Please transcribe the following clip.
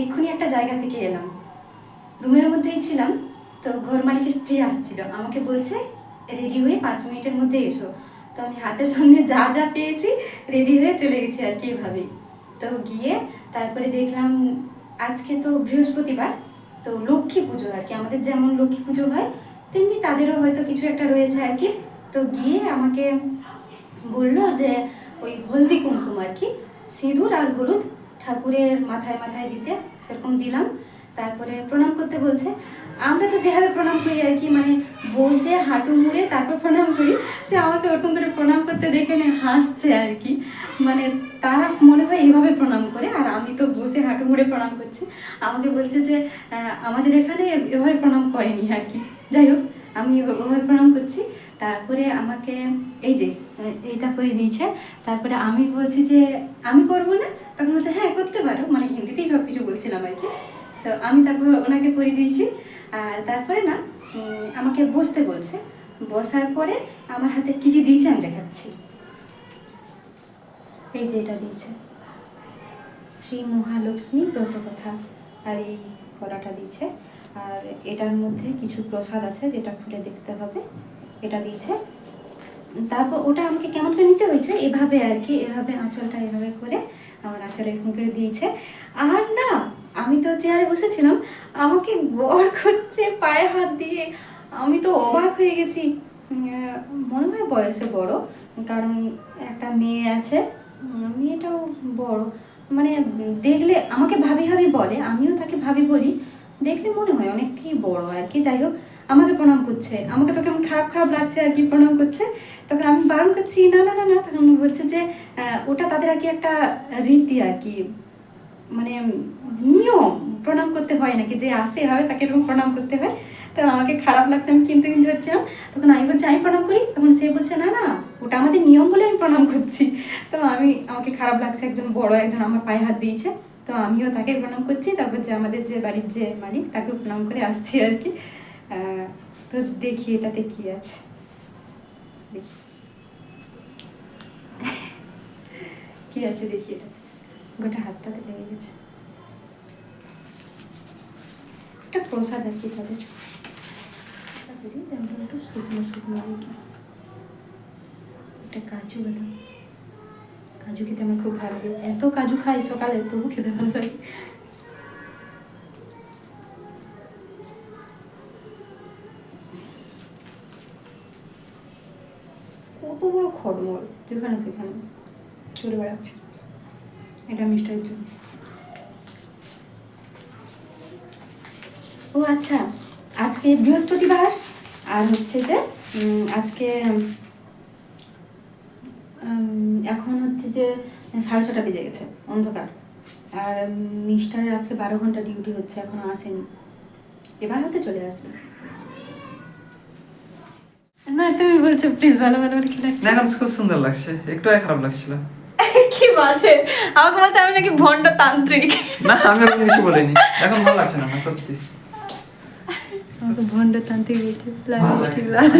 এক্ষুনি একটা জায়গা থেকে এলাম। রুমের মধ্যেই ছিলাম, তো ঘর মালিকের স্ত্রী আসছিল। আমাকে বলছে, রেডি হয়ে পাঁচ মিনিটের মধ্যে এসো। তো আমি হাতের সামনে যা যা পেয়েছি, রেডি হয়ে চলে গেছি আর কি এভাবেই। তো গিয়ে তারপরে দেখলাম, আজকে তো বৃহস্পতিবার, তো লক্ষ্মী পুজো আর কি। আমাদের যেমন লক্ষ্মী পুজো হয়, তেমনি তাদেরও হয়তো কিছু একটা রয়েছে আর কি। তো গিয়ে আমাকে বলল যে, ওই হলদি কুমকুম আর কি, সিঁদুর আর হলুদ ঠাকুরের মাথায় মাথায় দিতে সেরকম দিলাম। তারপরে প্রণাম করতে বলছে। আমরা তো যেভাবে প্রণাম করি আর কি মানে বসে, হাঁটু মুড়ে, তারপর প্রণাম করি। সে আমাকে ওরকম করে প্রণাম করতে দেখে না, হাসছে আর কি। মানে তারা মনে হয় এইভাবে প্রণাম করে, আর আমি তো বসে, হাঁটু মুড়ে প্রণাম করছি। আমাকে বলছে যে আমাদের এখানে এভাবে প্রণাম করেনি আর কি। যাই হোক, আমি ওভাবে প্রণাম করছি। তারপরে আমাকে, এই যে এটা করে দিয়েছে। তারপরে আমি বলছি যে, আমি করব না? তখন বলছে হ্যাঁ করতে পারো। মানে হিন্দিতেই সব কিছু বলছিলাম আর কি। তো আমি তারপর ওনাকে করে দিয়েছি। আর তারপরে না আমাকে বসতে বলছে। বসার পরে আমার হাতে কী কী দিয়েছে আমি দেখাচ্ছি। এই যে এটা দিয়েছে। শ্রী মহালক্ষ্মী ব্রতকথা। আর এই কলাটা দিয়েছে। আর এটার মধ্যে কিছু প্রসাদ আছে যেটা খুলে দেখতে হবে। এটা দিয়েছে। তারপর ওটা আমাকে কেমন করে নিতে হয়েছে, এভাবে আর কি, এভাবে আঁচলটা এভাবে করে আমার আঁচল এরকম করে দিয়েছে। আর না, আমি তো চেয়ারে বসেছিলাম, আমাকে গড় করছে পায়ে হাত দিয়ে। আমি তো অবাক হয়ে গেছি। মনে হয় বয়সে বড়, কারণ একটা মেয়ে আছে মেয়েটাও বড়। মানে দেখলে আমাকে ভাবি ভাবি বলে, আমিও তাকে ভাবি বলি, দেখলে মনে হয় অনেকই বড় আর কি। যাই হোক আমাকে প্রণাম করছে। আমাকে তো কেমন খারাপ খারাপ লাগছে আর কি প্রণাম করছে। তখন আমি বারণ করছি, না না না না। তখন বলছে যে ওটা তাদের আর কি একটা রীতি আর কি মানে নিয়ম। প্রণাম করতে হয় নাকি? যে আসে হবে তাকে এরকম প্রণাম করতে হয়। তো আমাকে খারাপ লাগছে, আমি কিন্তু কিনতে হচ্ছিলাম। তখন আমি বলছি, আমি প্রণাম করি? তখন সে বলছে, না না, ওটা আমাদের নিয়ম বলে আমি প্রণাম করছি। তো আমি, আমাকে খারাপ লাগছে, একজন বড় একজন আমার পায়ে হাত দিয়েছে। তো আমিও তাকে প্রণাম করছি। তারপর যে আমাদের যে বাড়ির যে মালিক তাকে প্রণাম করে আসছি আর কি। তো দেখি এটাতে কি আছে। দেখি। কি আছে দেখি এটাতে। গোটা হাতটাতে লেগে গেছে। একটা প্রসাদ আর কি তাদের এটা একটু শুকনো শুকনো আর কি? একটা কাজু বাদাম। কাজু খেতে আমার খুব ভালো লাগে। এত কাজু খাই সকালে, তবু খেতে ভালো লাগে। কত বড় খড়মড়, যেখানে সেখানে। চলে বেড়াচ্ছে। এটা মিষ্টার জন্য। ও আচ্ছা আজকে বৃহস্পতিবার, আর হচ্ছে যে আজকে এখন হচ্ছে যে, সাড়ে ছটা বেজে গেছে, অন্ধকার। আর মিস্টারের আজকে বারো ঘণ্টা ডিউটি হচ্ছে, এখনও আসেনি। এবার হতে চলে আসবে। না তুমি বলছো প্লিজ ভালো ভালো করে কি লাগছে না না খুব সুন্দর লাগছে। একটু খারাপ লাগছিল। কি বাজে আমাকে বলতে আমি নাকি ভণ্ড তান্ত্রিক। না আমি ওরকম কিছু বলিনি। এখন ভালো লাগছে না সত্যি। আমাকে ভণ্ড তান্ত্রিক বলছে লাল ভালো মিষ্টি লাগে। লাল